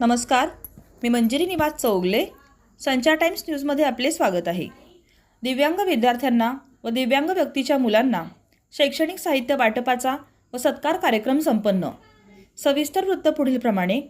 नमस्कार मी मंजिरी निवास चौगले संचार टाइम्स न्यूजमध्ये आपले स्वागत आहे. दिव्यांग विद्यार्थ्यांना व दिव्यांग व्यक्तीच्या मुलांना शैक्षणिक साहित्य वाटपाचा व सत्कार कार्यक्रम संपन्न. सविस्तर वृत्त पुढीलप्रमाणे.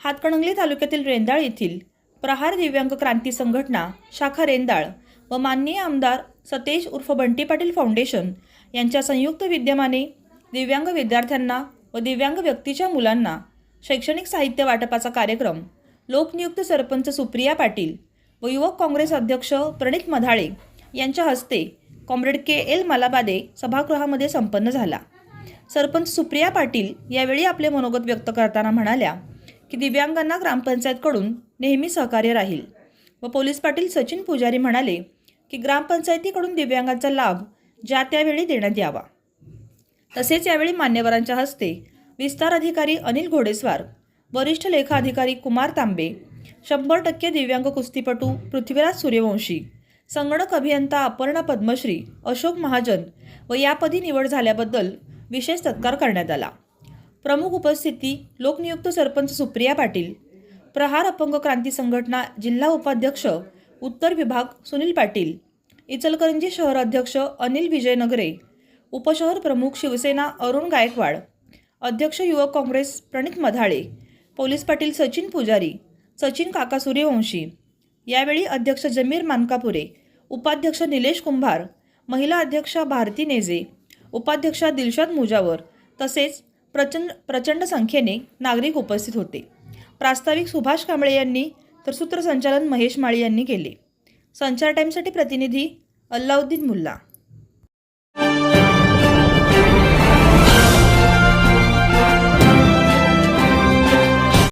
हातकणंगले तालुक्यातील रेंदाळ येथील प्रहार दिव्यांग क्रांती संघटना शाखा रेंदाळ व माननीय आमदार सतेज उर्फ बंटी पाटील फाउंडेशन यांच्या संयुक्त विद्यमाने दिव्यांग विद्यार्थ्यांना व दिव्यांग व्यक्तीच्या मुलांना शैक्षणिक साहित्य वाटपाचा कार्यक्रम. लोकनियुक्त सरपंच सुप्रिया पाटील व युवक काँग्रेस अध्यक्ष प्रणित मधाळे यांच्या हस्ते कॉम्रेड के एल मलाबादे सभागृहामध्ये संपन्न झाला. सरपंच सुप्रिया पाटील यावेळी आपले मनोगत व्यक्त करताना म्हणाल्या की दिव्यांगांना ग्रामपंचायतकडून नेहमी सहकार्य राहील व पोलीस पाटील सचिन पुजारी म्हणाले की ग्रामपंचायतीकडून दिव्यांगांचा लाभ ज्या त्यावेळी देण्यात यावा. तसेच यावेळी मान्यवरांच्या हस्ते विस्तार अधिकारी अनिल घोडेस्वार वरिष्ठ लेखा अधिकारी कुमार तांबे शंभर टक्के दिव्यांग कुस्तीपटू पृथ्वीराज सूर्यवंशी संगणक अभियंता अपर्णा पद्मश्री अशोक महाजन व यापदी निवड झाल्याबद्दल विशेष सत्कार करण्यात आला. प्रमुख उपस्थिती लोकनियुक्त सरपंच सुप्रिया पाटील प्रहार अपंग क्रांती संघटना जिल्हा उपाध्यक्ष उत्तर विभाग सुनील पाटील इचलकरंजी शहर अध्यक्ष अनिल विजय नगरे उपशहर प्रमुख शिवसेना अरुण गायकवाड अध्यक्ष युवक काँग्रेस प्रणित मधाळे पोलीस पाटील सचिन पुजारी सचिन काका सूर्यवंशी यावेळी अध्यक्ष जमीर मानकापुरे उपाध्यक्ष निलेश कुंभार महिला अध्यक्षा भारती नेजे उपाध्यक्षा दिलशाद मुजावर तसेच प्रचंड प्रचंड संख्येने नागरिक उपस्थित होते. प्रास्ताविक सुभाष कांबळे यांनी तर सूत्रसंचालन महेश माळी यांनी केले. संचार टाईमसाठी प्रतिनिधी अल्लाउद्दीन मुल्ला.